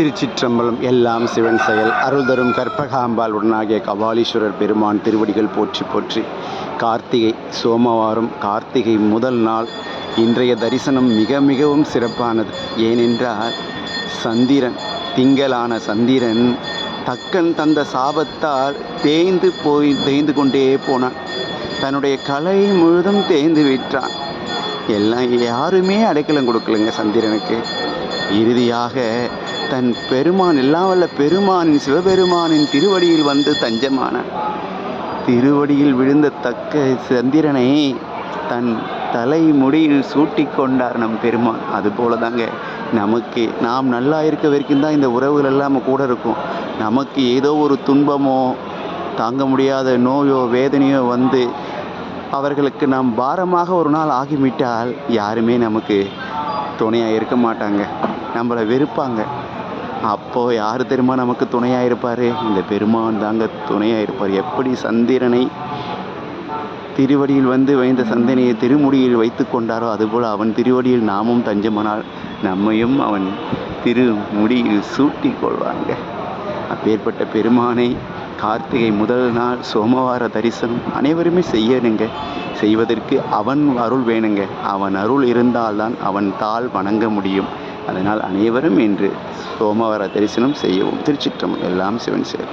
திருச்சிற்றம்பலம் எல்லாம் சிவன் செயல். அருள் தரும் கற்பகாம்பாள் உடனாகிய கபாலீஸ்வரர் பெருமான் திருவடிகள் போற்றி போற்றி. கார்த்திகை சோமவாரம் கார்த்திகை முதல் நாள். இன்றைய தரிசனம் மிக மிகவும் சிறப்பானது. ஏனென்றால் சந்திரன் திங்களான சந்திரன் தக்கன் தந்த சாபத்தால் தேய்ந்து போய் தேய்ந்து கொண்டே போனான். தன்னுடைய கலை முழுதும் தேய்ந்து விட்டான். எல்லாம் யாருமே அடைக்கலம் கொடுக்கலங்க சந்திரனுக்கு. இறுதியாக தன் பெருமான் எல்லாம் வல்ல பெருமானின் சிவபெருமானின் திருவடியில் வந்து தஞ்சமான திருவடியில் விழுந்த தக்க சந்திரனை தன் தலை முடியில் சூட்டி கொண்டார் நம் பெருமான். அதுபோல தாங்க நமக்கு நாம் நல்லா இருக்க வரைக்கும் தான் இந்த உறவுகள் எல்லாம் கூட இருக்கும். நமக்கு ஏதோ ஒரு துன்பமோ தாங்க முடியாத நோயோ வேதனையோ வந்து அவர்களுக்கு நாம் பாரமாக ஒரு நாள் ஆகிவிட்டால் யாருமே நமக்கு துணையாக இருக்க மாட்டாங்க. நம்மளை வெறுப்பாங்க. அப்போது யார் தெரியுமா நமக்கு துணையாக இருப்பார் இந்த பெருமான் தாங்க துணையாக இருப்பார் எப்படி சந்திரனை திருவடியில் வந்து வைந்த சந்தனையை திருமுடியில் வைத்து கொண்டாரோ அதுபோல் அவன் திருவடியில் நாமும் தஞ்சமானால் நம்மையும் அவன் திருமுடியில் சூட்டி கொள்வாங்க அப்பேற்பட்ட பெருமானை கார்த்திகை முதல் நாள் சோமவார தரிசனம் அனைவருமே செய்யணுங்க. செய்வதற்கு அவன் அருள் வேணுங்க. அவன் அருள் இருந்தால்தான் அவன் தாள் வணங்க முடியும். அதனால் அனைவரும் இன்று சோமவார தரிசனம் செய்யவும் திருச்சிற்றம் எல்லாம் சிவன் சேர்